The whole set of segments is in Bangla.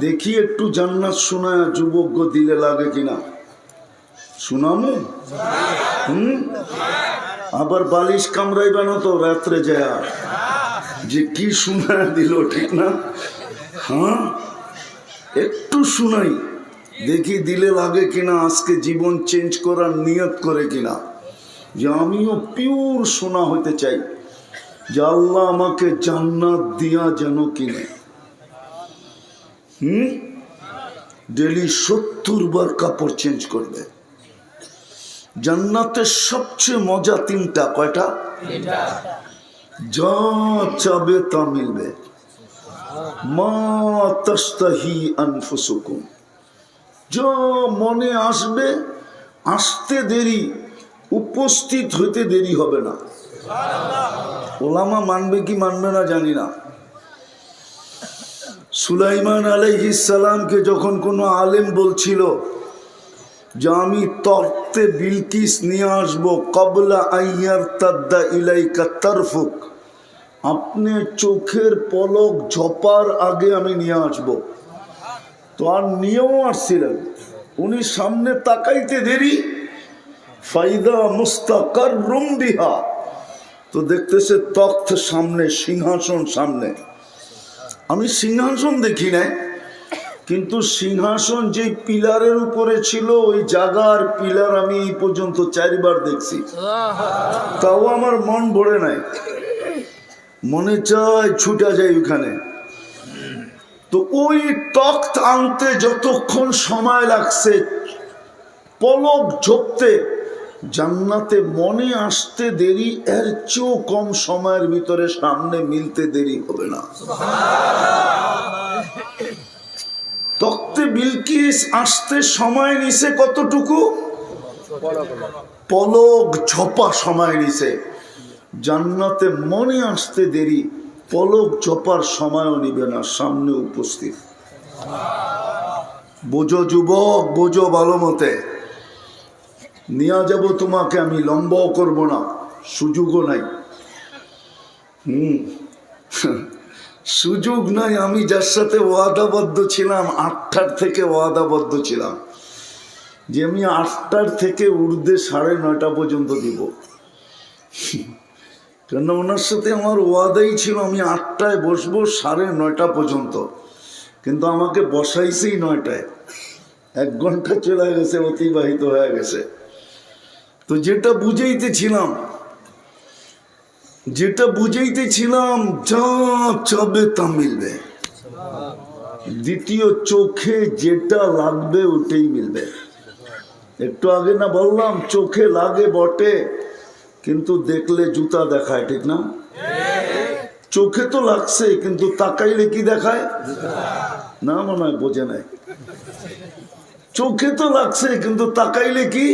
দেখি একটু জান্নাত শোনায় যুবক দিলে লাগে কিনা? শুনামু? হুম? আবার বালিশ কামড়াইবে না তো রাত্রে যায় যে কি শোনায় দিল, ঠিক না? হ্যাঁ? একটু শুনাই। দেখি দিলে লাগে কিনা, আজকে জীবন চেঞ্জ করার নিয়ত করে কিনা? যে আমিও পিওর শোনা হতে চাই। যে আল্লাহ আমাকে জান্নাত দিয়া যেন কিনে। হুম? ডেলি সত্তর বার কাপড় চেঞ্জ করবে। জান্নাতের সবচেয়ে মজা তিনটা কয়টা? যা চাবে তা মিলবে। মা তস্তাহি আনফুসুকুম। যা মনে আসবে আসতে দেরি উপস্থিত হইতে দেরি হবে না। ওলামা মানবে কি মানবে না জানি না। সুলাইমান আলাইহিসালামকে যখন কোনো আলেম বলছিল যে আমি তর্তে বিলকিস নিয়ে আসব, কবলা আইয়ার তাদ্দা ইলাইকা তারফুক, আপনি চোখের পলক ঝপার আগে আমি নিয়ে আসব। তো আর নিয়েও আসছিলেন। উনি সামনে তাকাইতে দেরি। ফাইদা মুস্তাকার রুম বিহা। তো দেখতেছে তখ্ত সামনে, সিংহাসন সামনে। আমি সিংহাসন দেখি নাই, কিন্তু সিংহাসন যে পিলারের উপরে ছিল, ওই জাগার পিলার আমি এই পর্যন্ত চারবার দেখছি। তাও আমার মন ভরে নাই। মনে চায় ছুটা যায় ওখানে। তো ওই তখ্ত আনতে যতক্ষণ সময় লাগছে, পলক ঝপতে জান্নাতে মনে আসতে দেরি, এর চেয়েও কম সময়ের ভিতরে সামনে মিলতে দেরি হবে না। তক্তে বিলকিস আসতে সময় নিছে কতটুকু? পলক ঝপা সময় নিছে। জান্নাতে মনে আসতে দেরি, পলক ঝপার সময়ও নিবে না, সামনে উপস্থিত। বোঝো যুবক, বোঝো ভালো মতে। নিয়ে যাব তোমাকে আমি লম্বাও করব না, সুযোগও নাই। হুম, সুযোগ নাই, আমি যার সাথে ওয়াদাবদ্ধ ছিলাম, আটটার থেকে ওয়াদাবদ্ধ ছিলাম। যে আমি আটটার থেকে উর্ধে সাড়ে নয়টা পর্যন্ত দিব। কেন ওনার সাথে আমার ওয়াদাই ছিল, আমি আটটায় বসবো সাড়ে নয়টা পর্যন্ত। কিন্তু আমাকে বসাইছেই নয়টায়। এক ঘণ্টা চলে গেছে, অতিবাহিত হয়ে গেছে। তো যেটা বুঝাইতেছিলাম যেটা বুঝাইতেছিলাম যা চাবে তা মিলবে। দ্বিতীয় চোখে যেটা লাগবে ওটাই মিলবে। একটু আগে না বললাম, চোখে লাগে বটে, কিন্তু দেখলে জুতা দেখায়, ঠিক না? চোখে তো লাগছে, কিন্তু তাকাইলে কি দেখায়? না মনে হয় বোঝে নাই। চোখে তো লাগছে, কিন্তু তাকাইলে কি?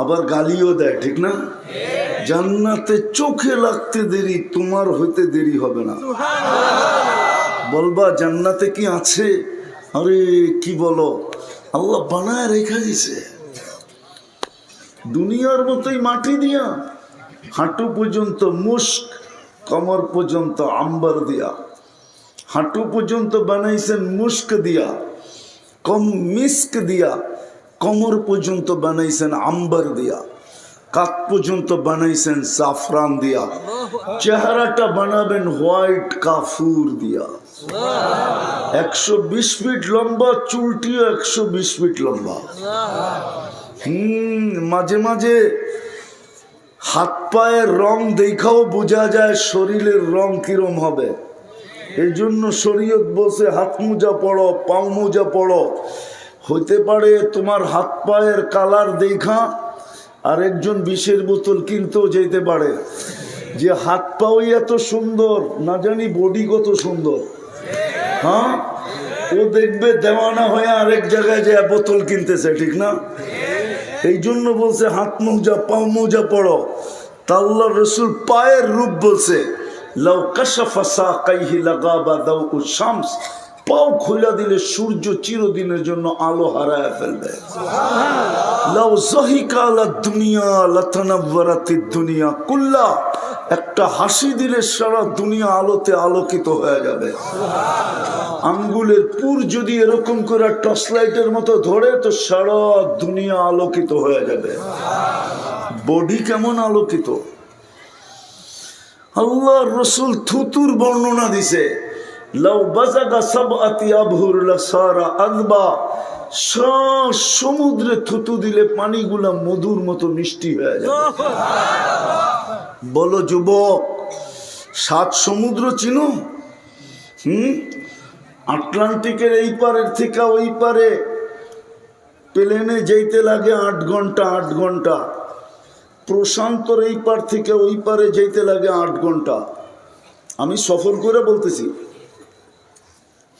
আবার গালিও দেয়, ঠিক না? জান্নাতে চোখে লাগতে দেরি, তোমার হইতে দেরি হবে না। বলবা, জান্নাতে কি আছে? আরে, কি বলো? আল্লাহ বানায় রেখা দিছে। দুনিয়ার মতোই মাটি দিয়া, হাঁটু পর্যন্ত মুস্ক কমর পর্যন্ত আম্বার দিয়া। হাঁটু পর্যন্ত বানাইছেন মুস্ক দিয়া, কম মিস্ক দিয়া। কমর পর্যন্ত বানাইছেন আম্বার দিয়া কাক পর্যন্ত বানাইছেন সাফরান দিয়া, চেহারাটা বানাবেন হোয়াইট কাফুর দিয়া। একশো বিশ ফিট লম্বা, চুলটিও একশো বিশ ফিট লম্বা। হুম, মাঝে মাঝে হাত পায়ের রং দেখাও বোঝা যায় শরীরের রং কিরম হবে। এই জন্য শরীয়ত বসে হাত মোজা পড়ো, পাও মোজা পড়ো। হইতে পারে তোমার হাত পায়ের কালার দেখা আর একজন বিষের বোতল কিনতেও যেতে পারে। যে হাত পাওই এত সুন্দর, না জানি বডি কত সুন্দর। হ্যাঁ? ও দেখবে দেওয়ানা হয়ে আরেক জায়গায় যে বোতল কিনতেছে, ঠিক না? এই জন্য বলছে, হাত মৌজা, পাও মৌজা পড়ো। তাল্লা রসুল পায়ের রূপ বলছে, লাউ কাশাফা সাকাইহি লাগাবা দাউ শামস। পাও খোলা দিলে সূর্য চিরদিনের জন্য আলো হারায় ফেলবে। দুনিয়া দুনিয়া। কুল্লা, একটা হাসি দিলে সারা দুনিয়া আলোতে আলোকিত হয়ে যাবে। আঙ্গুলের পুর যদি এরকম করে টর্চ লাইটের মতো ধরে, তো সারা দুনিয়া আলোকিত হয়ে যাবে। বডি কেমন আলোকিত? আল্লাহ রসুল থুতুর বর্ণনা দিছে। সমুদ্রে থুতু দিলে পানিগুলা মধুর মতো মিষ্টি হয়ে যাবে বলো যুবক, সাত সমুদ্র চিনো? হুম? আটলান্টিকের এই পারের থেকে ওই পারে প্লেনে যেতে লাগে আট ঘণ্টা আট ঘণ্টা। প্রশান্তর এই পার থেকে ওই পারে যেতে লাগে আট ঘণ্টা। আমি সফর করে বলতেছি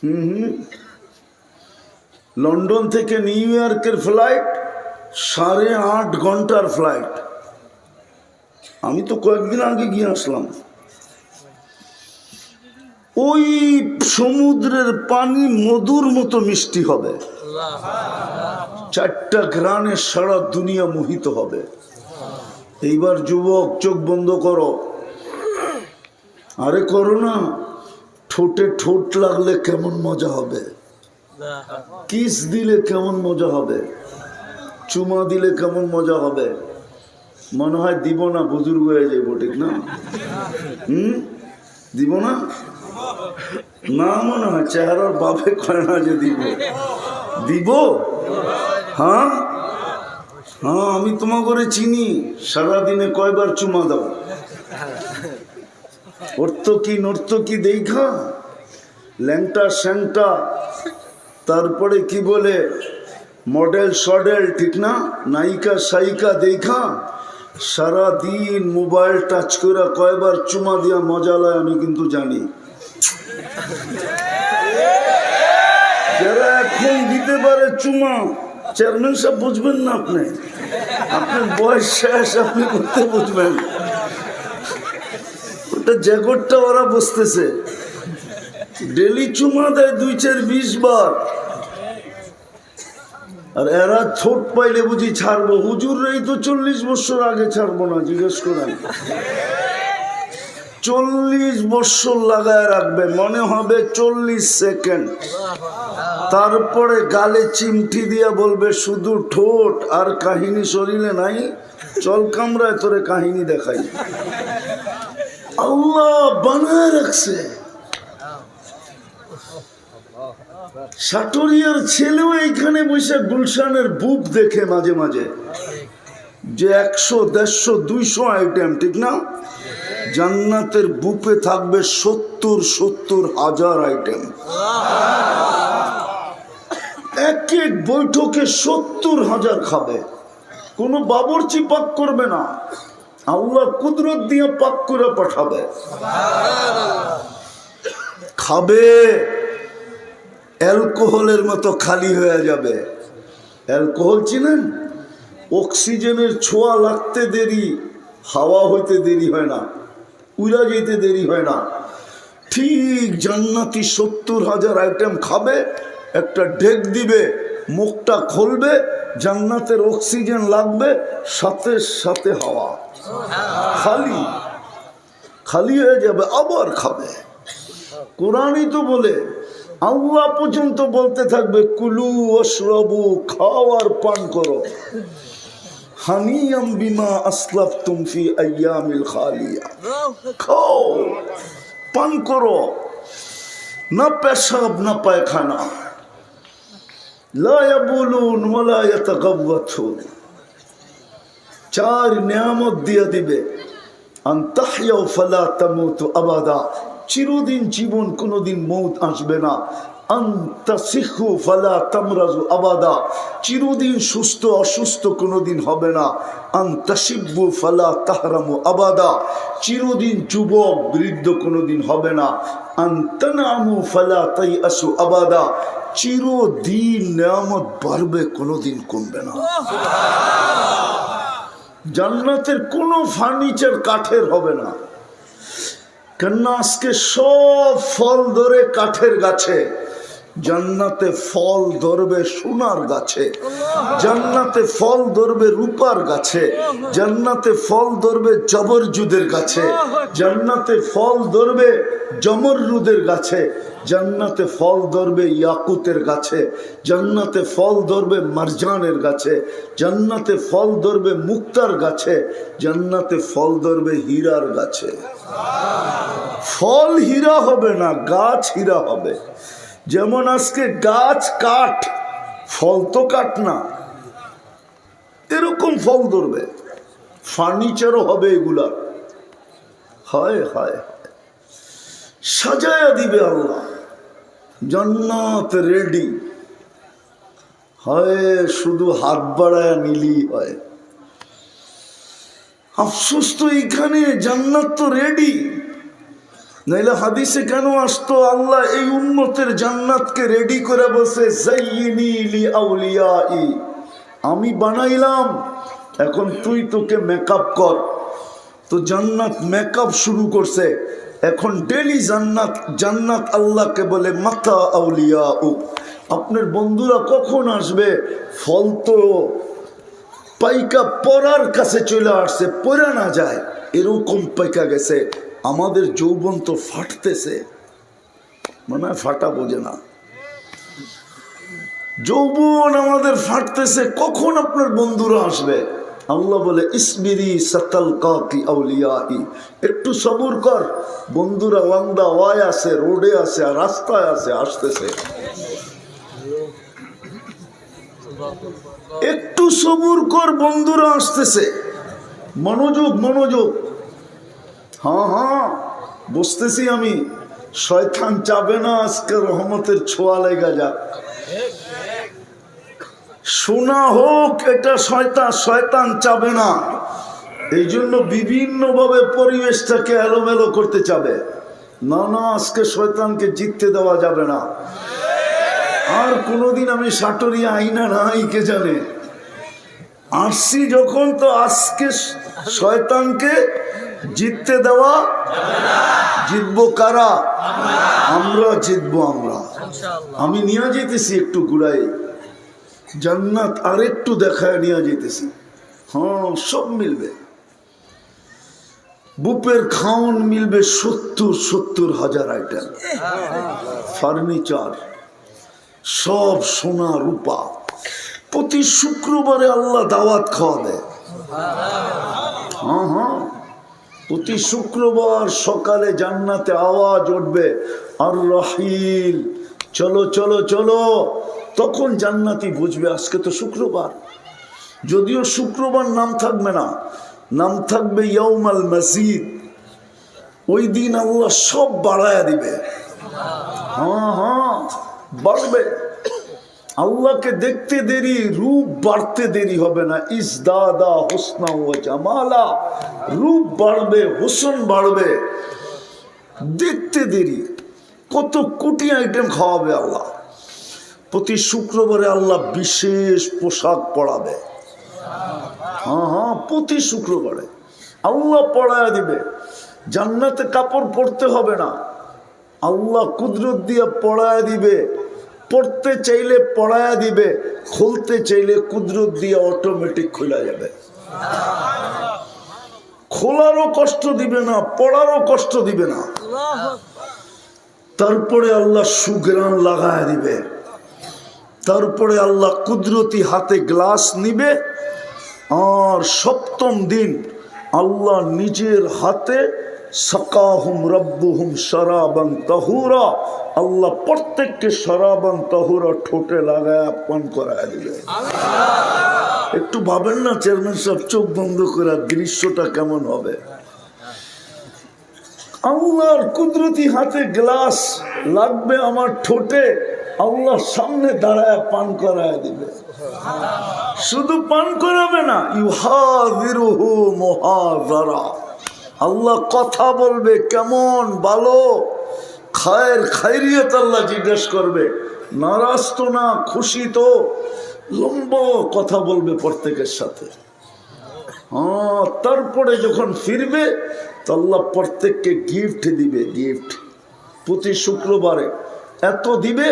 হুম হুম। লন্ডন থেকে নিউ ইয়র্কের ফ্লাইট, সাড়ে আট ঘণ্টার ফ্লাইট। আমি তো কয়েকদিন আগে গিয়ে আসলাম। ওই সমুদ্রের পানি মধুর মতো মিষ্টি হবে। চারটা গ্রানে সারা দুনিয়া মোহিত হবে। এইবার যুবক, চোখ বন্ধ করো। আরে করো না। ঠোঁটে ঠোঁট লাগলে কেমন মজা হবে? কিস দিলে কেমন মজা হবে? চুমা দিলে কেমন মজা হবে? মনে হয় দিব না, বুজুর্গ হয়ে যাইব, ঠিক না? হুম? দিব না? না মনে হয়, চেহারার বাপে করে না যে দিব। দিব? হ্যাঁ? হ্যাঁ আমি তোমাকে চিনি, সারাদিনে কয়বার চুমা দাও। অর্থ কি নর্ত কি দেখা, ল্যাংটা স্যাংটা, তারপরে কি বলে, মডেল সডেল ঠিক না, নায়িকা সাইকা দেখা সারা দিন মোবাইল টাচ করে কয়বার চুমা দিয়া মজা লয় আমি কিন্তু জানি। যারা এখন দিতে পারে চুমা, চেয়ারম্যান সাহেব বুঝবেন না আপনি। আপনার বয়স শেষ, আপনি করতে বুঝবেন। ওটা জ্যাকটটা ওরা বসতেছে। ডেলি চুমা দেয় দুই চার বিশ বার। আর এরা ছোট পাইলে বুঝি ছাড়বো। হুজুররাই তো চল্লিশ বছর আগে ছাড়বো না, জিজ্ঞেস করেন। চল্লিশ বছর লাগায় রাখবে, মনে হবে চল্লিশ সেকেন্ড। তারপরে গালে চিমটি দিয়া বলবে, শুধু ঠোঁট আর কাহিনী শরীরে নাই, চল কামরায় তোরে কাহিনী দেখাই। আল্লাহ বানায় রাখছে। সাটরিয়ার ছেলেও এইখানে বসে গুলশানের বুক দেখে মাঝে মাঝে। যে একশো, দেড়শো, দুইশো আইটেম ঠিক না? জান্নাতের বুপে থাকবে সত্তর সত্তর হাজার আইটেম এক এক বৈঠকে সত্তর হাজার খাবে। কোনো বাবরচি পাক করবে না। আল্লাহ কুদরত দিয়ে পাক করে পাঠাবে। খাবে, অ্যালকোহলের মতো খালি হয়ে যাবে। অ্যালকোহল চিনেন? অক্সিজেনের ছোঁয়া লাগতে দেরি, হাওয়া হইতে দেরি হয় না, উড়া যেতে দেরি হয় না। ঠিক জান্নাতি সত্তর হাজার আইটেম খাবে, একটা ডেক দিবে মুখটা খুলবে, জান্নাতের অক্সিজেন লাগবে, সাথে সাথে হাওয়া। খালি খালি হয়ে যাবে, আবার খাবে। কোরআনই তো বলে, আল্লাহ পর্যন্ত বলতে থাকবে, কুলু অশ্রবু খাও আর পান করো। হানিয়াম বিমা আসলাফ তুমফি আয়ামিল খালিয়া। খাও, পান করো। না পেশাব, না পায়খানা। লা ইয়াবুলুন ওয়ালা ইয়াতাগাওয়াতুন চার নিয়ামত দিয়ে দিবে। আন্তাহিয়াও ফালা তামুতু আবাদা। চিরদিন জীবন কোনোদিন মৌত আসবে না। আবাদা। চিরদিন সুস্থ অসুস্থ কোনোদিন হবে না। আন্তাসিব্বু ফালা তাহরামু আবাদা। চিরদিন যুবক, বৃদ্ধ কোনোদিন হবে না। আন্তানামু ফালা তাই আসু আবাদা। চিরদিন নিয়ামত বাড়বে, কোনোদিন কমবে না। জান্নাতের কোনো ফার্নিচার কাঠের হবে না। কেননা আজকে সব ফল ধরে কাঠের গাছে। জান্নাতে ফল ধরবে সোনার গাছে, জান্নাতে ফল ধরবে রূপার গাছে, জান্নাতে ফল ধরবে জবরজুদের গাছে, জান্নাতে ফল ধরবে জমররুদের গাছে, জান্নাতে ফল ধরবে ইয়াকুতের গাছে, জান্নাতে ফল ধরবে মারজানের গাছে, জান্নাতে ফল ধরবে মুক্তার গাছে, জান্নাতে ফল ধরবে হীরার গাছে। ফল হীরা হবে না, গাছ হীরা হবে। যেমন আজকে গাছ কাঠ ফল তো কাঠ না, এরকম ফল ধরবে। ফার্নিচারও হবে এগুলা হয় হয় সাজায়া দিবে আল্লাহ। জান্নাত রেডি হয়, শুধু হাত বাড়ায় নিলেই হয়। আফসোস তো এখানে জান্নাত তো রেডি নাইলে হাদিসে কেন আসতো? আল্লাহ এই উন্নতের জান্নাতকে রেডি করে বসে আমি বানাইলাম, এখন তুই তোকে মেকআপ কর। তো জান্নাত মেকআপ শুরু করছে। এখন ডেলি জান্নাত জান্নাত আল্লাহকে বলে মাথা আউলিয়া ও আপনার বন্ধুরা কখন আসবে? ফল তো পাইকা পরার কাছে চলে আসছে পরা না যায়, এরকম পাইকা গেছে। আমাদের যৌবন তো ফাটতেছে। মনে ফাটা বোঝে না। যৌবন আমাদের ফাটতেছে, কখন আপনার বন্ধুরা আসবে? আল্লাহ বলে ইসমিরি সতল কাকি আউলিয়াই। একটু সবুর কর। বন্ধুরা ওয়ান্দা ওয়াই আছে, রোডে আছে রাস্তায় আছে, আসতেছে। একটু সবুর কর, বন্ধুরা আসতেছে। মনোযোগ মনোযোগ। হ্যাঁ হ্যাঁ বুঝতেছি আমি। শয়তান চাবে না আজকে রহমতের ছোঁয়া লেগা যাক। শোনা হোক, এটা শয়তান শয়তান চাবে না। এই জন্য বিভিন্নভাবে পরিবেশটাকে এলোমেলো করতে চাবে। না না, আজকে শয়তানকে জিততে দেওয়া যাবে না। আর কোনোদিন আমি সাটরিয়া আইনা নাই কে জানে? আসছি যখন, তো আজকে শয়তানকে জিততে দেওয়া জিতবো কারা? আমরা জিতবো আমরা। আমি নিয়ে যেতেছি একটু ঘুরাই। জান্নাত আরেকটু দেখায় নিয়ে যেতেছি। হ্যাঁ সব মিলবে। বুপের খাউন মিলবে সত্তর সত্তর হাজার আইটেম। ফার্নিচার সব সোনা রূপা। প্রতি শুক্রবারে আল্লাহ দাওয়াত খাওয়াবে। হ্যাঁ হ্যাঁ। প্রতি শুক্রবার সকালে জান্নাতে আওয়াজ উঠবে আর রহিল চলো চলো চলো। তখন জান্নাতি বুঝবে, আজকে তো শুক্রবার। যদিও শুক্রবার নাম থাকবে না, নাম থাকবে ইয়ৌমাল মসজিদ ওই দিন আল্লাহ সব বাড়ায়া দিবে। হ্যাঁ হ্যাঁ বাড়বে। আল্লাহকে দেখতে দেরি, রূপ বাড়তে দেরি হবে না। ইস দাদা হোসনা ও জামালা, রূপ বাড়বে, হোসন বাড়বে। দেখতে দেরি, কত কোটি আইটেম খাওয়াবে আল্লাহ। প্রতি শুক্রবারে আল্লাহ বিশেষ পোশাক পরাবে। হ্যাঁ হ্যাঁ প্রতি শুক্রবারে। আল্লাহ পড়ায় দিবে। জান্নাতে কাপড় পরতে হবে না। আল্লাহ কুদরত দিয়ে পড়ায় দিবে। পড়তে চাইলে পড়ায়া দিবে, খুলতে চাইলে কুদরত দিয়ে অটোমেটিক খোলা যাবে। খোলারও কষ্ট দিবে না, পড়ারও কষ্ট দিবে না। তারপরে আল্লাহ সুগ্রান লাগায় দিবে। তারপরে আল্লাহ কুদরতি হাতে গ্লাস নিবে। আর সপ্তম দিন আল্লাহ নিজের হাতে সকাহুম রব্বুহুম শরাবান তাহুরা। আল্লাহ প্রত্যেককে শরাবান তাহুরা ঠোঁটে লাগায় পান করায় দিবে। একটু ভাবেন না, চেয়ারম্যান সাহেব, চোখ বন্ধ করে দৃশ্যটা কেমন হবে? আল্লাহর কুদরতি হাতে গ্লাস লাগবে আমার ঠোঁটে আল্লাহ সামনে দাঁড়ায় পান করায় দিবে। শুধু পান করাবে না ইউহাদিরুহু মুহাদারা আল্লাহ কথা বলবে কেমন ভালো? খায়ের খাইরিয়ত আল্লাহ জিজ্ঞেস করবে। নারাজ তো না, খুশি তো? লম্ব কথা বলবে প্রত্যেকের সাথে। হ্যাঁ তারপরে যখন ফিরবে, তো আল্লাহ প্রত্যেককে গিফট দিবে গিফট প্রতি শুক্রবারে। এত দিবে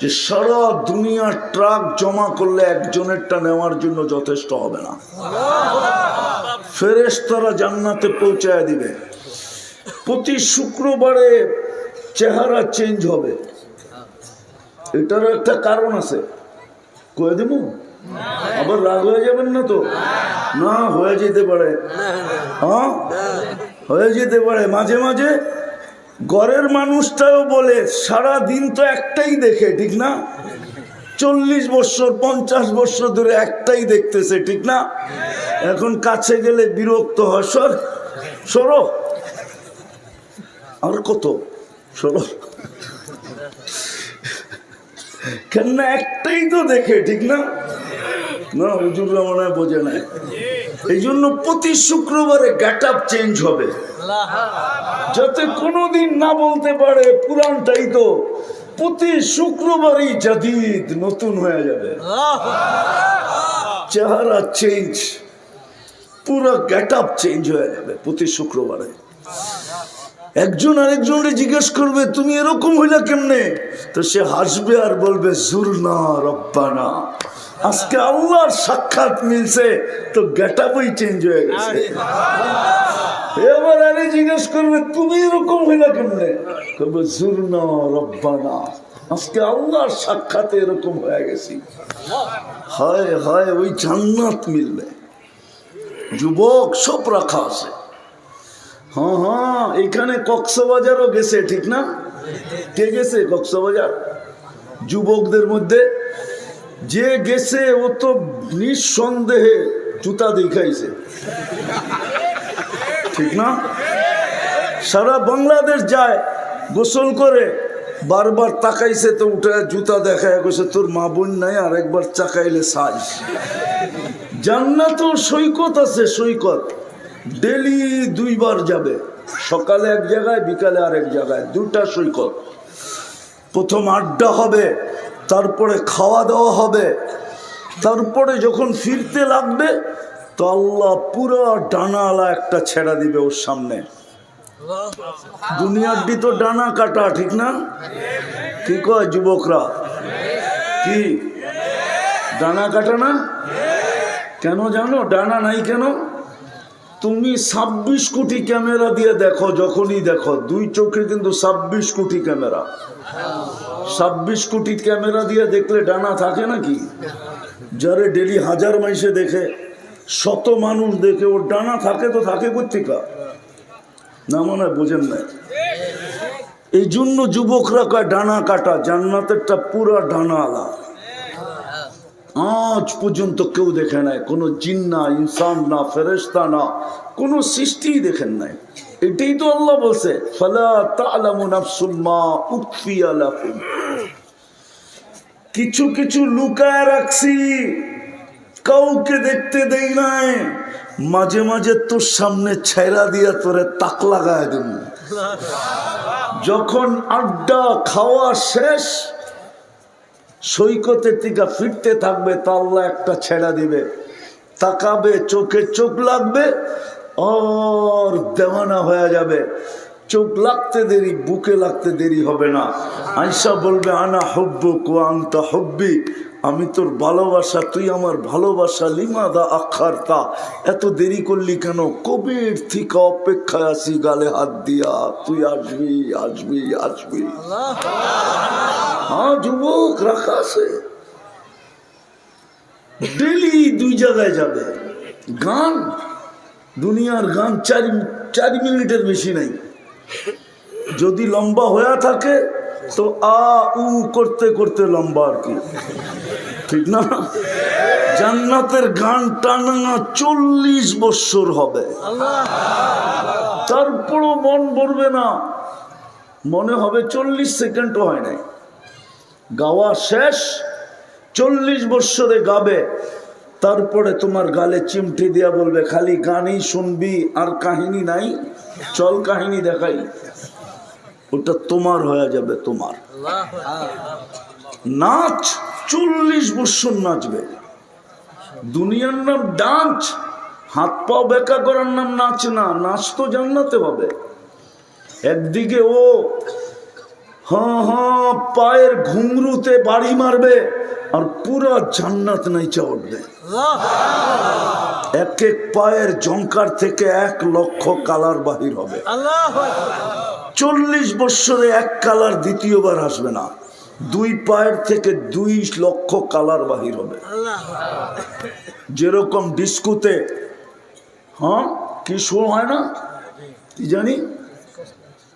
যে সারা দুনিয়ার ট্রাক জমা করলে একজনেরটা নেওয়ার জন্য যথেষ্ট হবে না। ফেরেস তারা জান্নাতে পৌঁছায় দিবে। প্রতি শুক্রবারে চেহারা চেঞ্জ হবে। এটারও একটা কারণ আছে। কয়ে দেবো আবার রাগ হয়ে যাবেন না তো? না, হয়ে যেতে পারে। হ্যাঁ? হয়ে যেতে পারে। মাঝে মাঝে ঘরের মানুষটাও বলে সারা দিন তো একটাই দেখে, ঠিক না? চল্লিশ বছর, পঞ্চাশ বছর ধরে একটাই দেখতেছে, ঠিক না? এখন কাছে গেলে বিরক্ত হয়। সর, সরো। আর কত? সরো। কেননা একটাই তো দেখে, ঠিক না? না, হুজুররা মনে হয় বোঝে না। এই জন্য প্রতি শুক্রবারে গেট আপ চেঞ্জ হবে। যাতে কোনোদিন না বলতে পারে পুরানটাই তো প্রতি শুক্রবারই জাদিদ নতুন হয়ে যাবে। চেহারা চেঞ্জ পুরো গেট আপ চেঞ্জ হয়ে যাবে প্রতি শুক্রবারে। একজন আরেকজনকে জিজ্ঞেস করবে, তুমি এরকম হইলা কেমনে? তো সে হাসবে আর বলবে রব্বানা। আজকে আল্লাহর সাক্ষাৎ মিলছে, তো গেট আপই চেঞ্জ হয়ে গেছে। এবার আরে জিজ্ঞেস করবে, তুমি এরকম হইলা কেমনে? করবে জুরনা রব্বানা, আজকে আল্লাহর সাক্ষাতে এরকম হয়ে গেছি। হায় হায়, ওই জান্নাত মিলবে। যুবক, সব রাখা আছে। হ্যাঁ হ্যাঁ এখানে কক্সবাজারও গেছে, ঠিক না? কে গেছে কক্সবাজার? যুবকদের মধ্যে যে গেছে, ও তো নিঃসন্দেহে জুতা দেখাইছে। ঠিক না? সারা বাংলাদেশ যায়, গোসল করে, বারবার তাকাইছে তো উঠে জুতা দেখায় গেছে তোর মা বোন নাই, আর একবার চাকাইলে সাজ জান্নাতও সৈকত আছে সৈকত। ডেলি দুইবার যাবে। সকালে এক জায়গায়, বিকালে আরেক জায়গায়। দুটা সৈকত। প্রথম আড্ডা হবে, তারপরে খাওয়া দাওয়া হবে। তারপরে যখন ফিরতে লাগবে তো আল্লাহ পুরো ডানালা একটা ছেড়া দিবে ওর সামনে। দুনিয়ার দি তো ডানা কাটা, ঠিক না? কি কয় যুবকরা? কি? ডানা কাটা না? কেন জানো? ডানা নাই কেন? তুমি ছাব্বিশ কোটি ক্যামেরা দিয়ে দেখো, যখনই দেখো। দুই চোখে কিন্তু ছাব্বিশ কোটি ক্যামেরা। ছাব্বিশ কোটি ক্যামেরা দিয়ে দেখলে ডানা থাকে নাকি? যারে ডেলি হাজার মাইসে দেখে। শত মানুষ দেখে ওর ডানা থাকে তো থাকে কোথেকা না মনে হয় বোঝেন না এই জন্য যুবকরা কয়, ডানা কাটা, জান্নাতেরটা পুরা ডানা আলা। আজ পর্যন্ত কেউ দেখে নাই, কোনো জিন না, ইনসান না ফেরেস্তা না, কোনো সৃষ্টি দেখেন নাই। এটাই তো আল্লাহ বলছে কিছু কিছু লুকায় রাখছি। কাউকে দেখতে দেই নাই। মাঝে মাঝে তোর সামনে ছেড়া দিয়া তোরে তাক লাগায় দেব। যখন আড্ডা খাওয়া শেষ সৈকতের থেকে ফিরতে থাকবে, তা আল্লাহ একটা ছেড়া দিবে। তাকাবে, চোখে চোখ লাগবে, আর দেওয়ানা হয়ে যাবে। চোখ লাগতে দেরি, বুকে লাগতে দেরি হবে না। আইসা বলবে, আনা হব্বু কোয়ান্তা হব্বি। আমি তোর ভালোবাসা, তুই আমার ভালোবাসা, লিমাদা আখারতা এত দেরি করলি কেন? কবির থেকে অপেক্ষায় আসি গালে হাত দিয়া। তুই আসবি আসবি আসবি। হ্যাঁ যুবক, রাখা আছে। ডেলি দুই জায়গায় যাবে। গান, দুনিয়ার গান চার চার মিনিটের বেশি নাই। যদি লম্বা হয়ে থাকে তো আ, উ করতে করতে লম্বা আর কি। ঠিক না? জান্নাতের গান টানা চল্লিশ বৎসর হবে। তারপরও মন ভরবে না। মনে হবে চল্লিশ সেকেন্ডও হয় নাই। গাওয়া শেষ, চল্লিশ বৎসরে গাবে। তারপরে তোমার গালে চিমটি দিয়া বলবে, খালি গানই শুনবি, আর কাহিনী নাই। চল কাহিনী দেখাই। ওটা তোমার হয়ে যাবে তোমার। নাচ চল্লিশ বৎসর নাচবে। দুনিয়ার নাম ডান্স। হাত পাও বেকা করার নাম নাচ না, নাচ তো জান্নাতে হবে। একদিকে ও হ্যাঁ হ্যাঁ পায়ের ঘুংরুতে বাড়ি মারবে, আর পুরা জান্নাত নাইচা উঠবে। এক এক পায়ের জঙ্কার থেকে এক লক্ষ কালার বাহির হবে। চল্লিশ বৎসরে এক কালার দ্বিতীয়বার আসবে না। দুই পায়ের থেকে দুই লক্ষ কালার বাহির হবে। যেরকম ডিস্কুতে হ্যাঁ কি শো হয় না? কি জানি?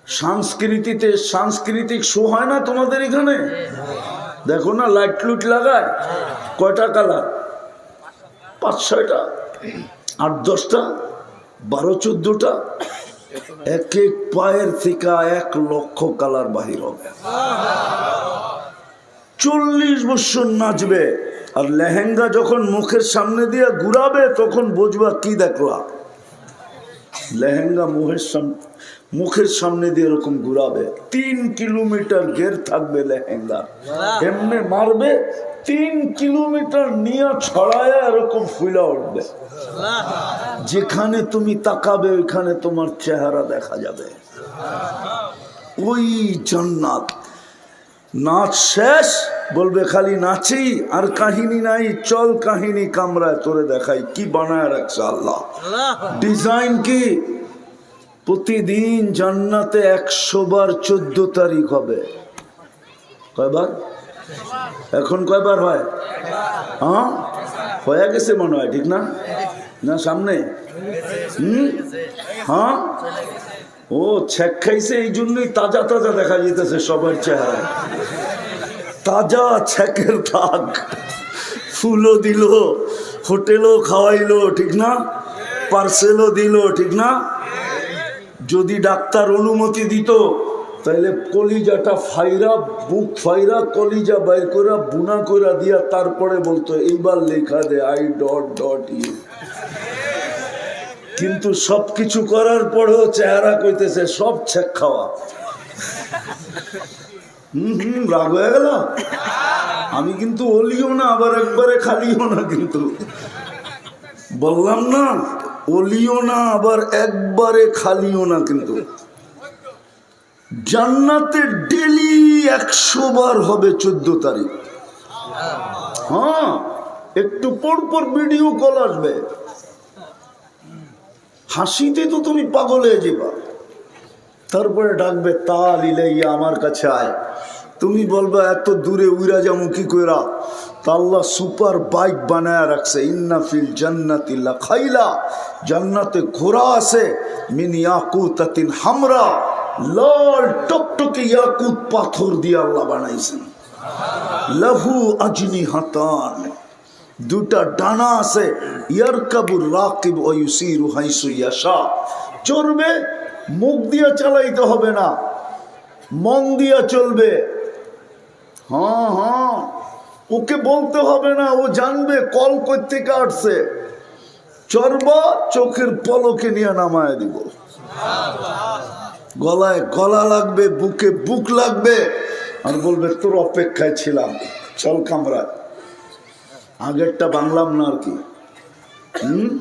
সংস্কৃতিতে সাংস্কৃতিক শো হয় না তোমাদের এখানে? দেখো না লাইট লুট লাগায়। কয়টা কালার? পাঁচ ছয়টা। আট দশটা বারো চোদ্দটা এক এক পায়ের থেকে এক লক্ষ কালার বাহির হবে। চল্লিশ বছর নাচবে আর লেহেঙ্গা যখন মুখের সামনে দিয়ে ঘুরাবে তখন বুঝবা কি দেখলা? লেহেঙ্গা মুখের সামনে মুখের সামনে দিয়ে এরকম ঘুরাবে। তিন কিলোমিটার ঘের থাকবে লেহেঙ্গা। এমনি মারবে তিন কিলোমিটার নিয়ে ছড়ায় এরকম ফুলা উঠবে। যেখানে তুমি তাকাবে, ওইখানে তোমার চেহারা দেখা যাবে। ওই জান্নাত। নাচ শেষ, বলবে খালি নাচি, আর কাহিনী নাই, চল কাহিনী কামরায় তোরে দেখাই, কি বানায় রাখছে আল্লাহ। ডিজাইন কি? প্রতিদিন জান্নাতে একশো বার চোদ্দ তারিখ হবে। কয়বার? এখন কয়বার হয়? হ্যাঁ? হয়ে গেছে মনে হয়, ঠিক না? না, সামনে? হুম? হ্যাঁ? ও ছেক খাইছে, এই জন্যই তাজা তাজা দেখা যেতেছে সবার চেহারা। তাজা ছেকের দাগ। ফুলও দিল, হোটেলও খাওয়াইলো, ঠিক না? পার্সেলও দিল, ঠিক না? যদি ডাক্তার অনুমতি দিত তাহলে কলিজাটা ফাইরা, বুক ফাইরা, কলিজা বাইর করা বুনা কইরা দিয়া তারপরে বলতো, এইবার লেখা দে আই ডট ডট ইউ কিন্তু সব কিছু করার পরেও চেহারা কইতেছে, সব ছেক খাওয়া। হুম হুম, রাগ হয়ে গেল? আমি কিন্তু অলিও না, আবার একবারে খালিও না কিন্তু। বললাম না, অলিও না, আবার একবারে খালিও না কিন্তু। জান্নাতে ডেলি একশো বার হবে চোদ্দ তারিখ। হ্যাঁ একটু পর পর ভিডিও কল আসবে। হাসিতে তো তুমি পাগল হয়ে যাবা। তারপরে ডাকবে, তাল ইলাইয়া আমার কাছে আয়। তুমি বলবে, এত দূরে উইরা যাব কি কইরা? তা আল্লাহ সুপার বাইক বানায় রাখছে, ইন্না ফিল জান্নাতিল্লা খাইলা। জান্নাতে ঘোড়া আছে, মিন ইয়াকুতাতিন হামরা। লাল টকটকে ইয়াকুত পাথর দিয়ে আল্লাহ বানাইছেন। লাহু আজনি হাতান। দুটা ডানা আছে। ইয়ারকাবুর রাকিব ও ইউসিরু হাইসু ইয়াশা। চড়বে, মুখ দিয়ে চালাইতে হবে না। মন দিয়া চলবে। হ্যাঁ হ্যাঁ। ওকে বলতে হবে না, ও জানবে, কল করতে কাটছে। চরবা চোখের পলকে নিয়ে নামায় দিব। গলায় গলা লাগবে, বুকে বুক লাগবে। আর বলবে, তোর অপেক্ষায় ছিলাম। চল কামরায় আগেরটা বাংলাম না আর কি। হুম?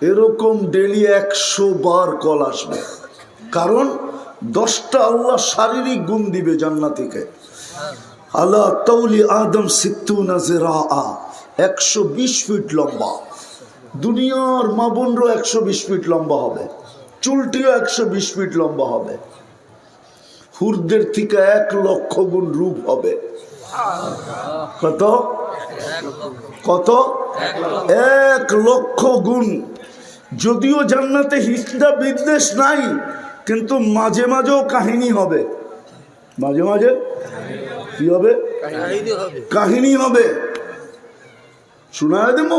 এরকম ডেলি একশো বার কল আসবে। কারণ দশটা আল্লাহ শারীরিক গুণ দিবে জান্নাতিকে। আল্লাহ তৌলি আদম সিত্তু নাজেরা একশো বিশ ফিট লম্বা। দুনিয়ার মা একশো বিশ ফিট লম্বা হবে। চুলটিও একশো বিশ ফিট লম্বা হবে। হুরদের থেকে এক লক্ষ গুণ রূপ হবে। কত? কত? এক লক্ষ গুণ। যদিও জান্নাতে হিসদা বিদ্বেষ নাই কিন্তু মাঝে মাঝেও কাহিনী হবে। মাঝে মাঝে? কি হবে। কাহিনী হবে। শোনায় দেব?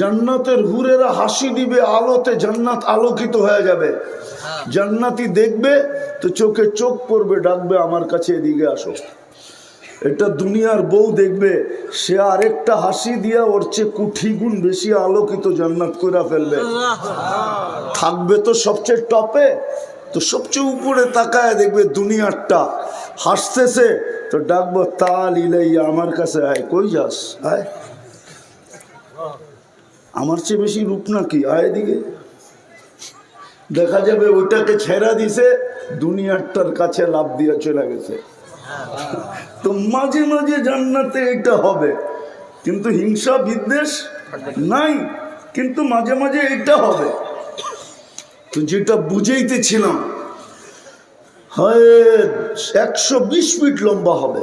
জান্নাতের হুরেরা হাসি দিবে, আলোতে জান্নাত আলোকিত হয়ে যাবে। জান্নাতি দেখবে, তো চোখে চোখ পড়বে, ডাকবে, আমার কাছে এদিকে আসো। এটা দুনিয়ার বউ দেখবে, সে আরেকটা হাসি দিয়া ওর চেয়ে কুঠি গুণ বেশি আলোকিত জান্নাত করে ফেলবে। থাকবে তো সবচেয়ে টপে, তো সবচেয়ে উপরে তাকায় দেখবে দুনিয়ারটা। হাসতেছে, তো ডাকবো, তাল ইলাইয়া, আমার কাছে আয়, কই যাস? আয়। আমার চেয়ে বেশি রূপ নাকি আয় দিকে দেখা যাবে ওইটাকে ছেড়া দিছে, দুনিয়ারটার কাছে লাভ দিয়ে চলে গেছে। তো মাঝে মাঝে জান্নাতে এটা হবে। কিন্তু হিংসা বিদ্বেষ নাই, কিন্তু মাঝে মাঝে এটা হবে। তো যেটা বুঝাইতেছিলাম, হয়, একশো বিশ ফিট লম্বা হবে।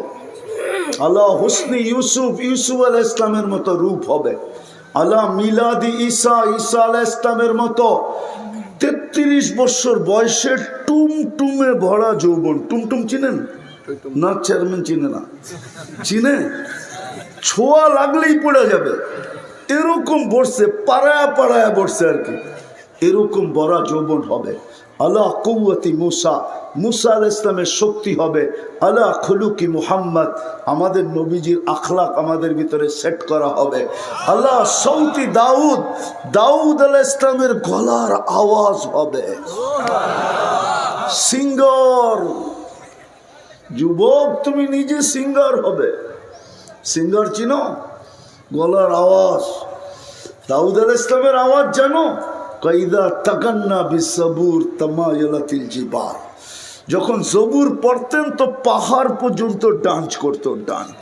আল্লাহ হোসনি ইউসুফ ইউসুফ আল ইসলামের মতো রূপ হবে। আল্লাহ মিলাদি ঈসা ঈসা আল ইসলামের মতো তেত্রিশ বছর বয়সে টুমটুমে ভরা যৌবন। টুমটুম চিনেন? না, চেয়ারম্যান চিনে না। চিনে? ছোঁয়া লাগলেই পড়ে যাবে। এরকম বসছে, পাড়ায়া পাড়ায়া বসছে আর কি। এরকম বড় যৌবন হবে। আল্লাহ কৌয়তি মুসা। মুসা আল ইসলামের শক্তি হবে। আল্লাহ খুলুকি মুহাম্মদ। আমাদের নবীজির আখলাক আমাদের ভিতরে সেট করা হবে। আল্লাহ সৌতি দাউদ। দাউদ আল ইসলামের গলার আওয়াজ হবে। সিঙ্গর। যুবক, তুমি নিজে সিঙ্গার হবে। সিঙ্গার চিনো? গলার আওয়াজ। দাউদ আল ইসলামের আওয়াজ জানো? কইদা তাকান্না বিসবুর তামায়ালাতিল জিবাল। যখন জবুর পড়তেন তো পাহাড় পর্যন্ত ডান্স করতো ডান্স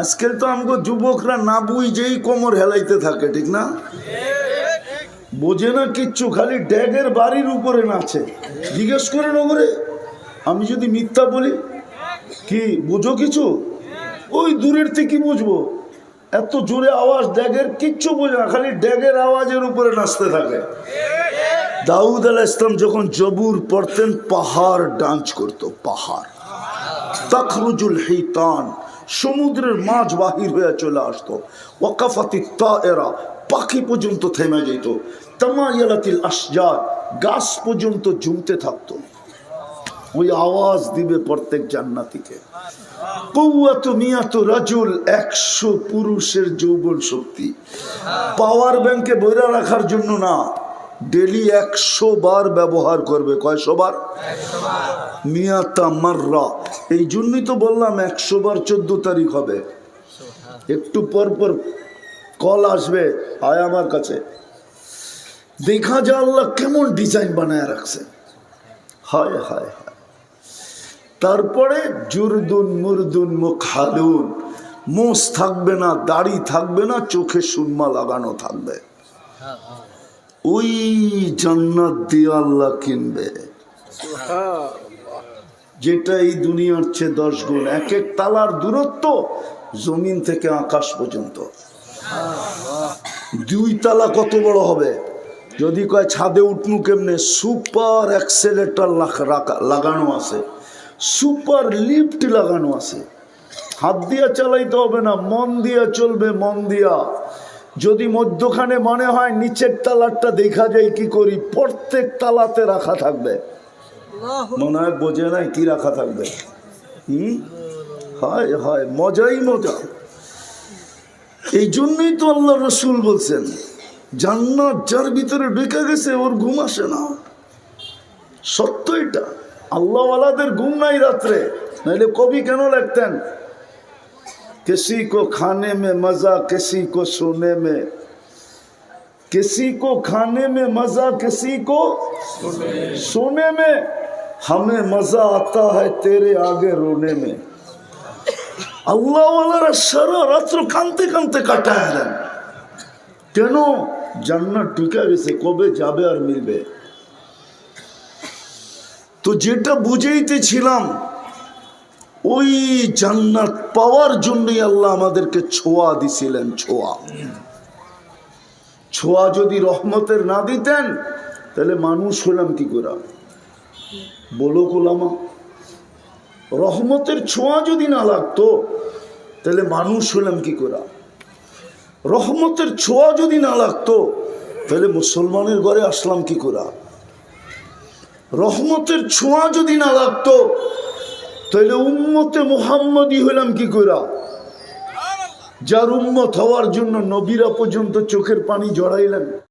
আজকাল তো আমগো যুবকরা না বুঝেই কোমর হেলাইতে থাকে, ঠিক না? বোঝে না কিচ্ছু, খালি ড্যাগের বাড়ির উপরে নাচে। জিজ্ঞেস করেন ওপরে আমি যদি মিথ্যা বলি, কি বুঝো কিছু? ওই দূরের থেকে বুঝব। এত জোরে আওয়াজ ড্যাগের, কিচ্ছু বোঝে না, খালি ড্যাগের আওয়াজের উপরে নাচতে থাকে। দাউদ আলাহ ইসলাম যখন জবুর পড়তেন, পাহাড় ডান্স করত, পাহাড়। তখরুজুল হিতান, সমুদ্রের মাছ বাহির হয়ে চলে আসতো। ওয়াকাফাতি এরা পাখি পর্যন্ত থেমে যেত। তামায়ালাতিল আসজার গাছ পর্যন্ত জমতে থাকতো। ওই আওয়াজ দিবে প্রত্যেক জান্নাতিকে। কৌয়াত রাজুল, একশো পুরুষের যৌবন শক্তি। পাওয়ার ব্যাংকে রাখার জন্য না, ডেলি একশো বার ব্যবহার করবে। এই জন্যই তো বললাম একশো বার চোদ্দ তারিখ হবে। একটু পর পর কল আসবে, আয় আমার কাছে। দেখা যা আল্লাহ কেমন ডিজাইন বানায় রাখছে। হায় হায় হায়। তারপরে জুরদুন মুরদুন মুখ হালুন মোষ থাকবে না, দাড়ি থাকবে না, চোখে সুরমা লাগানো থাকবে। ওই জান্নাত দিয়ে আল্লাহ কিনবে। যেটা এই দুনিয়ার চেয়ে দশ গুণ। এক এক তালার দূরত্ব জমিন থেকে আকাশ পর্যন্ত। দুই তালা কত বড় হবে? যদি কয় ছাদে উঠনু কেমনে? সুপার অ্যাক্সেলেটার লাগানো আছে। সুপার লিফট লাগানো আছে। হাত দিয়া চালাইতে হবে না মন দিয়া চলবে মন দিয়া। যদি মধ্যখানে মনে হয় নিচের তালারটা দেখা যায় কি করি প্রত্যেক তালাতে রাখা থাকবে। মনে হয় বোঝে নাই কি রাখা থাকবে। হুম হয় হয় মজাই মজা। এই জন্যই তো আল্লাহ রসুল বলছেন জান্নাত যার ভিতরে ঢুকে গেছে ওর ঘুম আসে না। সত্য এটা। আল্লাহওয়ালাদের ঘুম নাই রাত্রে নাহলে কবি কেন লিখতেন किसी को खाने में मजा किसी को सोने में किसी को खाने में मजा किसी को सोने में हमें मजा आता है तेरे आगे रोने में আল্লাহওয়ালারা সারা রাত্র কানতে কানতে কাটায় দেন কেন জান্নাত ঢুকে গেছে কবে যাবে আর মিলবে তো যেটা বুঝাইতেছিলাম, ওই জান্নাত পাওয়ার জন্যই আল্লাহ আমাদেরকে ছোঁয়া দিছিলেন, ছোঁয়া। ছোঁয়া যদি রহমতের না দিতেন, তাহলে মানুষ হলাম কি করে? বলো কোলামা রহমতের ছোঁয়া যদি না লাগতো, তাহলে মানুষ হলাম কি করে? রহমতের ছোঁয়া যদি না লাগতো, তাহলে মুসলমানের ঘরে আসলাম কি করে? রহমতের ছোঁয়া যদি না লাগতো, তাহলে উম্মতে মোহাম্মদই হইলাম কি কইরা? যার উম্মত হওয়ার জন্য নবীরা পর্যন্ত চোখের পানি জড়াইলেন।